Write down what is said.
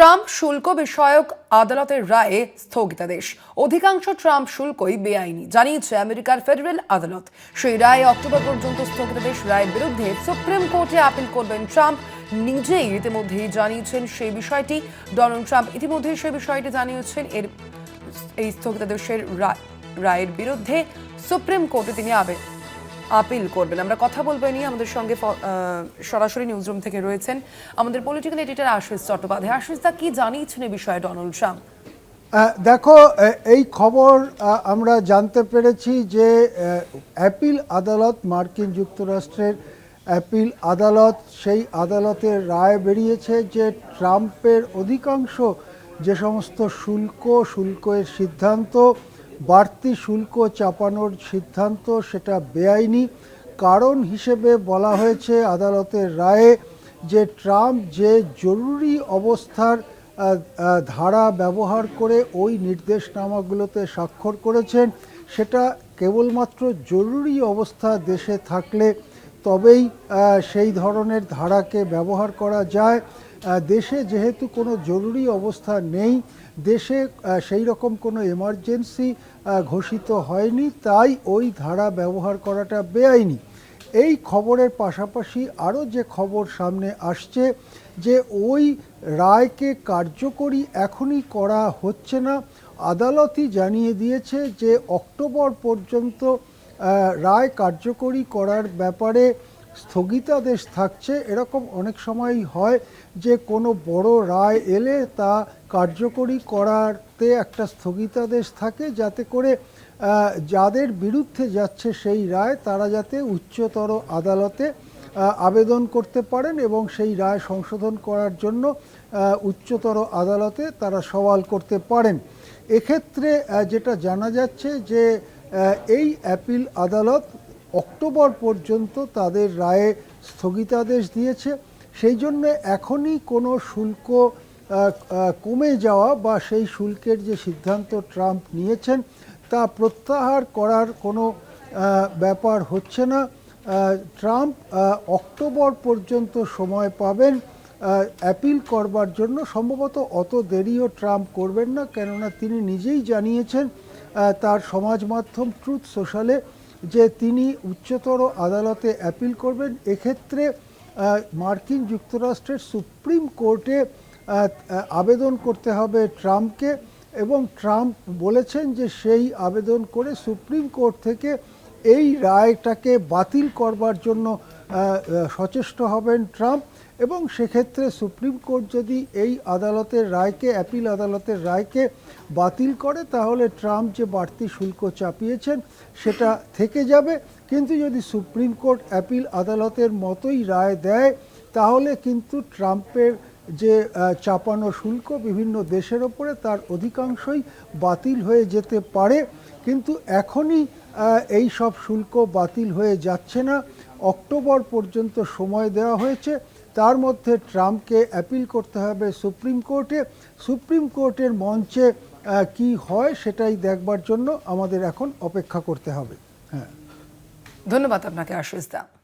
Trump শুল্ক বিষয়ক আদালতের রায়ে স্থগিতাদেশ। অধিকাংশ ট্রাম্প শুল্কই বেআইনি, জানিয়েছে আমেরিকার ফেডারেল আদালত। সেই রায়ে অক্টোবর পর্যন্ত স্থগিতাদেশ রায়ের বিরুদ্ধে সুপ্রিম কোর্টে আপিল করবেন ট্রাম্প। নিজেই ইতিমধ্যেই জানিয়েছেন সেই বিষয়টি। ডোনাল্ড ট্রাম্প ইতিমধ্যেই সেই বিষয়টি জানিয়েছেন। এর এই স্থগিতাদেশের রায়ের বিরুদ্ধে সুপ্রিম কোর্টে তিনি আবে আপিল করবেন। আমরা কথা বলব নিয়ে। আমাদের সঙ্গে সরাসরি নিউজরুম থেকে রয়েছেন আমাদের পলিটিক্যাল এডিটর আশিস চট্টোপাধ্যায়। আশিস দা, কি জানিয়েছেন এই বিষয়ে ডোনাল্ড ট্রাম্প? দেখো এই খবর আমরা জানতে পেরেছি যে অ্যাপিল আদালত, মার্কিন যুক্তরাষ্ট্রের অ্যাপিল আদালত, সেই আদালতের রায় বেরিয়েছে যে ট্রাম্পের অধিকাংশ যে সমস্ত শুল্ক, শুল্কের সিদ্ধান্ত বাড়তি শুল্ক চাপানোর সিদ্ধান্ত সেটা বেআইনি কারণ হিসেবে বলা হয়েছে আদালতের রায়ে যে ট্রাম্প যে জরুরি অবস্থার ধারা ব্যবহার করে ওই নির্দেশনামাগুলোতে স্বাক্ষর করেছেন, সেটা কেবলমাত্র জরুরি অবস্থা দেশে থাকলে তবেই সেই ধরনের ধারাকে ব্যবহার করা যায়। দেশে যেহেতু কোনো জরুরি অবস্থা নেই, দেশে সেই রকম কোনো এমার্জেন্সি ঘোষিত হয়নি, তাই ওই ধারা ব্যবহার করাটা বেআইনি। এই খবরের পাশাপাশি আরও যে খবর সামনে আসছে যে ওই রায়কে কার্যকরী এখনই করা হচ্ছে না, আদালতই জানিয়ে দিয়েছে যে অক্টোবর পর্যন্ত রায় কার্যকরী করার ব্যাপারে স্থগিতাদেশ থাকছে, এরকম অনেক সময়ই হয় যে কোনো বড় রায় এলে তা কার্যকরী করাতে একটা স্থগিতাদেশ থাকে যাতে করে যাদের বিরুদ্ধে যাচ্ছে সেই রায় তারা যাতে উচ্চতর আদালতে আবেদন করতে পারেন এবং সেই রায় সংশোধন করার জন্য উচ্চতর আদালতে তারা সওয়াল করতে পারেন। এক্ষেত্রে যেটা জানা যাচ্ছে যে এই অ্যাপিল আদালত অক্টোবর পর্যন্ত তাদের রায়ে স্থগিতাদেশ দিয়েছে। সেই জন্য এখনই কোনো শুল্ক কমে যাওয়া বা সেই শুল্কের যে সিদ্ধান্ত ট্রাম্প নিয়েছেন তা প্রত্যাহার করার কোনো ব্যাপার হচ্ছে না। ট্রাম্প অক্টোবর পর্যন্ত সময় পাবেন অ্যাপিল করবার জন্য। সম্ভবত অত দেরিও ট্রাম্প করবেন না, কেননা তিনি নিজেই জানিয়েছেন তার সমাজ মাধ্যম ট্রুথ সোশ্যালে যে তিনি উচ্চতর আদালতে অ্যাপিল করবেন, এক্ষেত্রে মার্কিন যুক্তরাষ্ট্রের সুপ্রিম কোর্টে আবেদন করতে হবে ট্রাম্পকে এবং ট্রাম্প বলেছেন যে সেই আবেদন করে সুপ্রিম কোর্ট থেকে এই রায়টাকে বাতিল করবার জন্য সচেষ্ট হবেন ট্রাম্প। এবং সেক্ষেত্রে সুপ্রিম কোর্ট যদি এই আদালতের রায়কে, অ্যাপিল আদালতের রায়কে বাতিল করে, তাহলে ট্রাম্প যে বাড়তি শুল্ক চাপিয়েছেন, সেটা থেকে যাবে। কিন্তু যদি সুপ্রিম কোর্ট অ্যাপিল আদালতের মতোই রায় দেয়, তাহলে কিন্তু ট্রাম্পের যে চাপানো শুল্ক বিভিন্ন দেশের ওপরে তার অধিকাংশই বাতিল হয়ে যেতে পারে। কিন্তু এখনই এই সব শুল্ক বাতিল হয়ে যাচ্ছে না। অক্টোবর পর্যন্ত সময় দেওয়া হয়েছে। তার মধ্যে ট্রাম্পকে অ্যাপিল করতে হবে সুপ্রিম কোর্টে। সুপ্রিম কোর্টের মঞ্চে কি হয় সেটাই দেখবার জন্য আমাদের এখন অপেক্ষা করতে হবে। হ্যাঁ। ধন্যবাদ আপনাকে, আশিস দা।